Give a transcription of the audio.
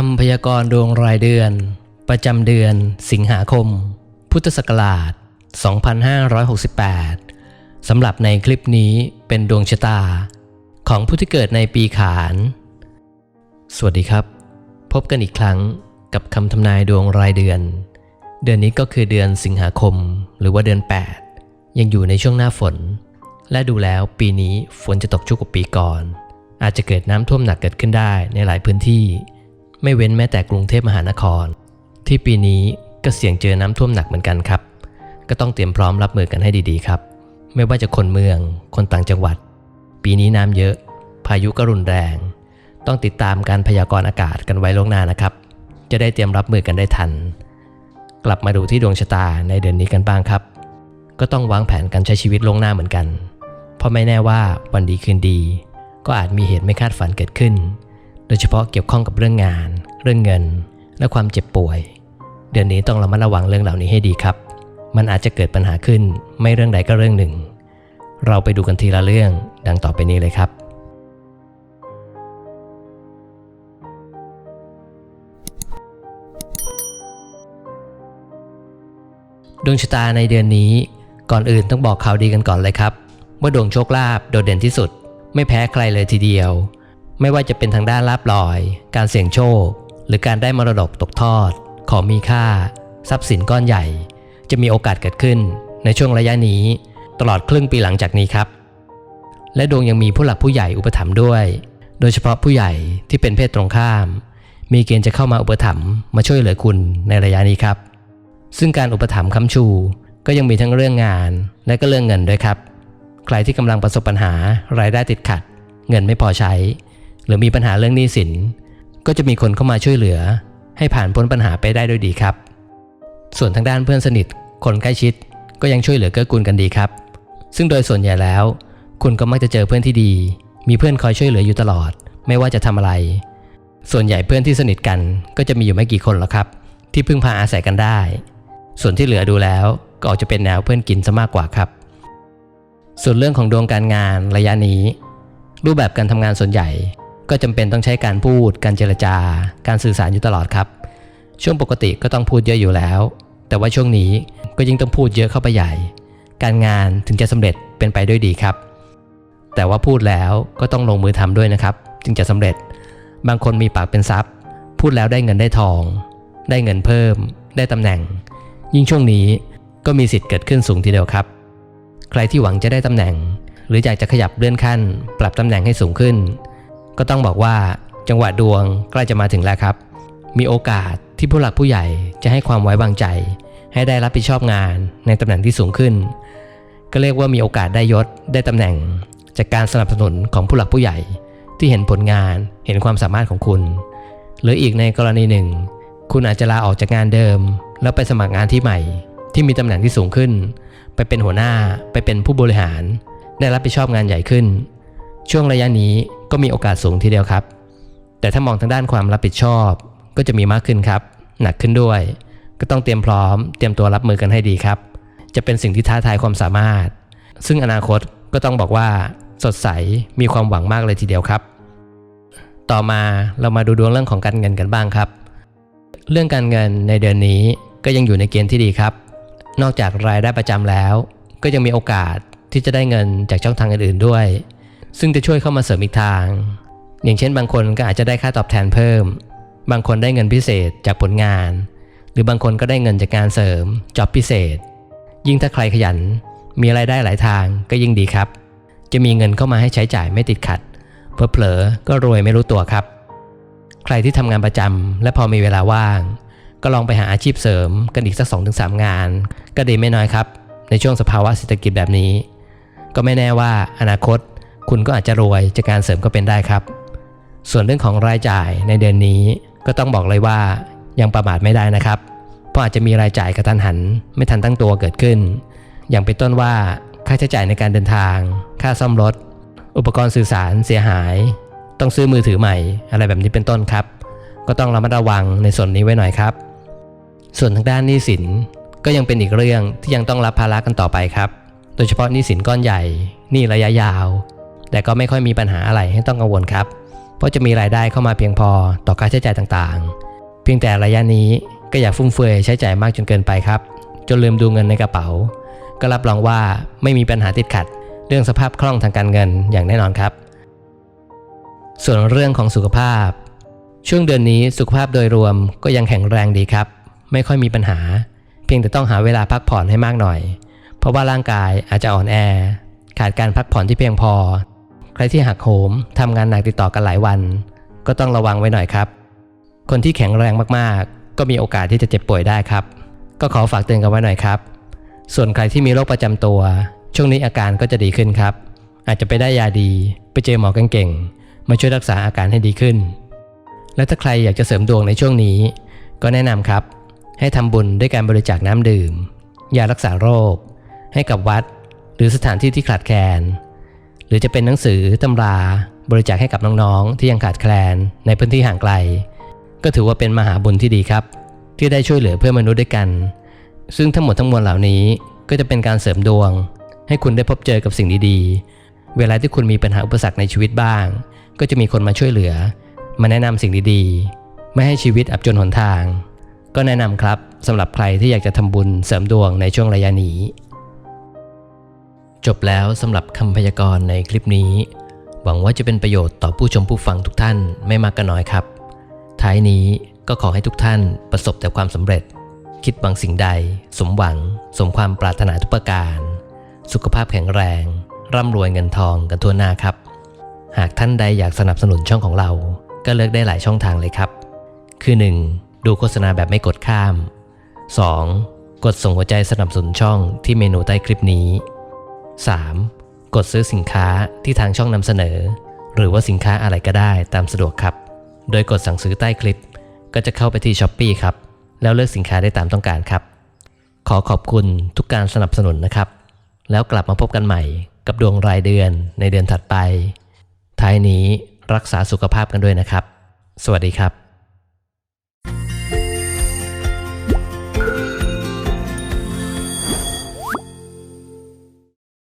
คำพยากรณ์ดวงรายเดือน ประจำเดือน สิงหาคม พุทธศักราช 2568 สำหรับในคลิปนี้เป็นดวงชะตา ของผู้ที่เกิดในปีขาน สวัสดีครับ พบกันอีกครั้งกับคำทำนายดวงรายเดือน เดือนนี้ก็คือเดือนสิงหาคมหรือว่าเดือน 8 ยังอยู่ในช่วงหน้าฝน และดูแล้วปีนี้ฝนจะตกชุกกว่าปีก่อน อาจจะเกิดน้ำท่วมหนักเกิดขึ้นได้ในหลายพื้นที่ ไม่เว้นแม้แต่กรุงเทพมหานคร ที่ปีนี้ก็เสี่ยงเจอน้ำท่วมหนักเหมือนกันครับ ก็ต้องเตรียมพร้อมรับมือกันให้ดีๆครับ ไม่ว่าจะคนเมือง คนต่างจังหวัด ปีนี้น้ำเยอะ พายุก็รุนแรง ต้องติดตามการพยากรณ์อากาศกันไว้ล่วงหน้านะครับ จะได้เตรียมรับมือกันได้ทัน กลับมาดูที่ดวงชะตาในเดือนนี้กันบ้างครับ ก็ต้องวางแผนการใช้ชีวิตล่วงหน้าเหมือนกัน เพราะไม่แน่ว่าวันดีคืนดี ก็อาจมีเหตุไม่คาดฝันเกิดขึ้น โดยเฉพาะเกี่ยวข้องกับเรื่องงาน เรื่องเงิน และความเจ็บป่วย เดือนนี้ต้องระมัดระวังเรื่องเหล่านี้ให้ดีครับ มันอาจจะเกิดปัญหาขึ้นไม่เรื่องใดก็เรื่องหนึ่ง เราไปดูกันทีละเรื่องดังต่อไปนี้เลยครับ ดวงชะตาในเดือนนี้ก่อนอื่นต้องบอกข่าวดีกันก่อนเลยครับว่าดวงโชคลาภโดดเด่นที่สุด ไม่แพ้ใครเลยทีเดียว ไม่ว่าจะเป็นทางด้านลาบลอย การเสี่ยงโชค หรือการได้มรดกตกทอด ของมีค่า ทรัพย์สินก้อนใหญ่ จะมีโอกาสเกิดขึ้น ในช่วงระยะนี้ ตลอดครึ่งปีหลังจากนี้ครับ และดวงยังมีผู้หลักผู้ใหญ่อุปถัมภ์ด้วย โดยเฉพาะผู้ใหญ่ที่เป็นเพศตรงข้าม มีเกณฑ์จะเข้ามาอุปถัมภ์มาช่วยเหลือคุณในระยะนี้ครับ ซึ่งการอุปถัมภ์ค้ำชูก็ยังมีทั้งเรื่องงานและก็เรื่องเงินด้วยครับ ใครที่กำลังประสบปัญหารายได้ติดขัด เงินไม่พอใช้ หรือมีปัญหาเรื่องหนี้สิน ก็จะมีคนเข้ามาช่วยเหลือ ให้ผ่านพ้นปัญหาไปได้ด้วยดีครับ ส่วนทางด้านเพื่อนสนิท คนใกล้ชิด ก็ยังช่วยเหลือเกื้อกูลกันดีครับ ซึ่งโดยส่วนใหญ่แล้ว คุณก็มักจะเจอเพื่อนที่ดี มีเพื่อนคอยช่วยเหลืออยู่ตลอด ไม่ว่าจะทำอะไร ส่วนใหญ่เพื่อนที่สนิทกัน ก็จะมีอยู่ไม่กี่คนหรอกครับ ที่พึ่งพาอาศัยกันได้ ส่วนที่เหลือดูแล้วก็ออกจะเป็นแนวเพื่อนกินซะมากกว่าครับ ส่วนเรื่องของดวงการงานระยะนี้ รูปแบบการทำงานส่วนใหญ่ ก็จำเป็นต้องใช้การพูด การเจรจา การสื่อสารอยู่ตลอดครับ ช่วงปกติก็ต้องพูดเยอะอยู่แล้ว แต่ว่าช่วงนี้ก็ยิ่งต้องพูดเยอะเข้าไปใหญ่ การงานถึงจะสำเร็จเป็นไปด้วยดีครับ แต่ว่าพูดแล้วก็ต้องลงมือทำด้วยนะครับ จึงจะสำเร็จ บางคนมีปากเป็นทรัพย์ พูดแล้วได้เงินได้ทอง ได้เงินเพิ่ม ได้ตำแหน่ง ยิ่งช่วงนี้ก็มีสิทธิ์เกิดขึ้นสูงทีเดียวครับ ใครที่หวังจะได้ตำแหน่ง หรืออยากจะขยับเลื่อนขั้น ปรับตำแหน่งให้สูงขึ้น ก็ต้องบอกว่าจังหวะดวงใกล้จะมาถึงแล้วครับ มีโอกาสที่ผู้หลักผู้ใหญ่จะให้ความไว้วางใจ ให้ได้รับผิดชอบงานในตำแหน่งที่สูงขึ้น ก็เรียกว่ามีโอกาสได้ยศได้ตำแหน่ง จากการสนับสนุนของผู้หลักผู้ใหญ่ ที่เห็นผลงานเห็นความสามารถของคุณ หรืออีกในกรณีหนึ่ง คุณอาจจะลาออกจากงานเดิม แล้วไปสมัครงานที่ใหม่ ที่มีตำแหน่งที่สูงขึ้น ไปเป็นหัวหน้าไปเป็นผู้บริหาร ได้รับผิดชอบงานใหญ่ขึ้น ช่วงระยะนี้ ก็มีโอกาสสูงทีเดียวครับ แต่ถ้ามองทางด้านความรับผิดชอบ ก็จะมีมากขึ้นครับ หนักขึ้นด้วย ก็ต้องเตรียมพร้อม เตรียมตัวรับมือกันให้ดีครับ จะเป็นสิ่งที่ท้าทายความสามารถ ซึ่งอนาคตก็ต้องบอกว่าสดใสมีความหวังมากเลยทีเดียวครับ ต่อมาเรามาดูดวงเรื่องของการเงินกันบ้างครับ เรื่องการเงินในเดือนนี้ก็ยังอยู่ในเกณฑ์ที่ดีครับ นอกจากรายได้ประจำแล้ว ก็ยังมีโอกาสที่จะได้เงินจากช่องทางอื่นๆด้วย ซึ่งจะช่วยเข้ามาเสริมอีกทาง อย่างเช่นบางคนก็อาจจะได้ค่าตอบแทนเพิ่ม บางคนได้เงินพิเศษจากผลงาน หรือบางคนก็ได้เงินจากการเสริมจ็อบพิเศษ ยิ่งถ้าใครขยัน มีรายได้หลายทางก็ยิ่งดีครับ จะมีเงินเข้ามาให้ใช้จ่ายไม่ติดขัดเพอเผลอก็รวยไม่รู้ตัวครับ ใครที่ทำงานประจำและพอมีเวลาว่าง ก็ลองไปหาอาชีพเสริมกันอีกสัก2-3 งาน ก็ดีไม่น้อยครับ ในช่วงสภาวะเศรษฐกิจแบบนี้ ก็ไม่แน่ว่าอนาคต คุณก็อาจจะรวยจากการเสริมก็เป็นได้ครับ ส่วนเรื่องของรายจ่ายในเดือนนี้ ก็ต้องบอกเลยว่ายังประมาทไม่ได้นะครับ เพราะอาจจะมีรายจ่ายกระทันหัน ไม่ทันตั้งตัวเกิดขึ้น อย่างเป็นต้นว่าค่าใช้จ่ายในการเดินทาง ค่าซ่อมรถ อุปกรณ์สื่อสารเสียหาย ต้องซื้อมือถือใหม่ อะไรแบบนี้เป็นต้นครับ ก็ต้องระมัดระวังในส่วนนี้ไว้หน่อยครับ ส่วนทางด้านหนี้สินก็ยังเป็นอีกเรื่องที่ยังต้องรับภาระกันต่อไปครับ โดยเฉพาะหนี้สินก้อนใหญ่หนี้ระยะยาว แต่ก็ไม่ค่อยมีปัญหาอะไรให้ต้องกังวลครับ เพราะจะมีรายได้เข้ามาเพียงพอต่อค่าใช้จ่ายต่างๆ เพียงแต่ระยะนี้ก็อย่าฟุ่มเฟือยใช้จ่ายมากจนเกินไปครับ จนลืมดูเงินในกระเป๋า ก็รับรองว่าไม่มีปัญหาติดขัด เรื่องสภาพคล่องทางการเงินอย่างแน่นอนครับ ส่วนเรื่องของสุขภาพ ช่วงเดือนนี้สุขภาพโดยรวมก็ยังแข็งแรงดีครับ ไม่ค่อยมีปัญหา เพียงแต่ต้องหาเวลาพักผ่อนให้มากหน่อย เพราะว่าร่างกายอาจจะอ่อนแอ ขาดการพักผ่อนที่เพียงพอ ใครที่หักโหมทำงานหนักติดต่อกันหลายวัน ก็ต้องระวังไว้หน่อยครับ คนที่แข็งแรงมากๆ ก็มีโอกาสที่จะเจ็บป่วยได้ครับ ก็ขอฝากเตือนกันไว้หน่อยครับ ส่วนใครที่มีโรคประจำตัว ช่วงนี้อาการก็จะดีขึ้นครับ อาจจะไปได้ยาดี ไปเจอหมอเก่งๆมาช่วยรักษาอาการให้ดีขึ้น และถ้าใครอยากจะเสริมดวงในช่วงนี้ ก็แนะนำครับ ให้ทำบุญด้วยการบริจาคน้ำดื่มยารักษาโรค ให้กับวัด หรือสถานที่ที่ขาดแคลน หรือจะเป็นหนังสือตำราบริจาคให้กับน้องๆ ที่ยังขาดแคลนในพื้นที่ห่างไกล ก็ถือว่าเป็นมหาบุญที่ดีครับ ที่ได้ช่วยเหลือเพื่อนมนุษย์ด้วยกัน ซึ่งทั้งหมดทั้งมวลเหล่านี้ก็จะเป็นการเสริมดวง ให้คุณได้พบเจอกับสิ่งดีๆ เวลาที่คุณมีปัญหาอุปสรรคในชีวิตบ้าง ก็จะมีคนมาช่วยเหลือ มาแนะนำสิ่งดีๆ ไม่ให้ชีวิตอับจนหนทาง ก็แนะนำครับสำหรับใครที่อยากจะทำบุญเสริมดวงในช่วงระยะนี้ จบแล้วสำหรับคำพยากรณ์ในคลิปนี้ หวังว่าจะเป็นประโยชน์ต่อผู้ชมผู้ฟังทุกท่านไม่มากก็น้อยครับ ท้ายนี้ก็ขอให้ทุกท่านประสบแต่ความสำเร็จ คิดหวังสิ่งใด สมหวัง สมความปรารถนาทุกประการ สุขภาพแข็งแรง ร่ำรวยเงินทองกันทั่วหน้าครับ หากท่านใดอยากสนับสนุนช่องของเรา ก็เลือกได้หลายช่องทางเลยครับ คือ 1. ดูโฆษณาแบบไม่กดข้าม 2. กดส่งหัวใจสนับสนุนช่องที่เมนูใต้คลิปนี้ 3. กดซื้อสินค้าที่ทางช่องนำเสนอ หรือว่าสินค้าอะไรก็ได้ตามสะดวกครับ โดยกดสั่งซื้อใต้คลิป ก็จะเข้าไปที่ s h อ p e e ครับ แล้วเลือกสินค้าได้ตามต้องการครับ ขอขอบคุณทุกการสนับสนุนนะครับ แล้วกลับมาพบกันใหม่ กับดวงรายเดือนในเดือนถัดไป ท้ายนี้รักษาสุขภาพกันด้วยนะครับ สวัสดีครับ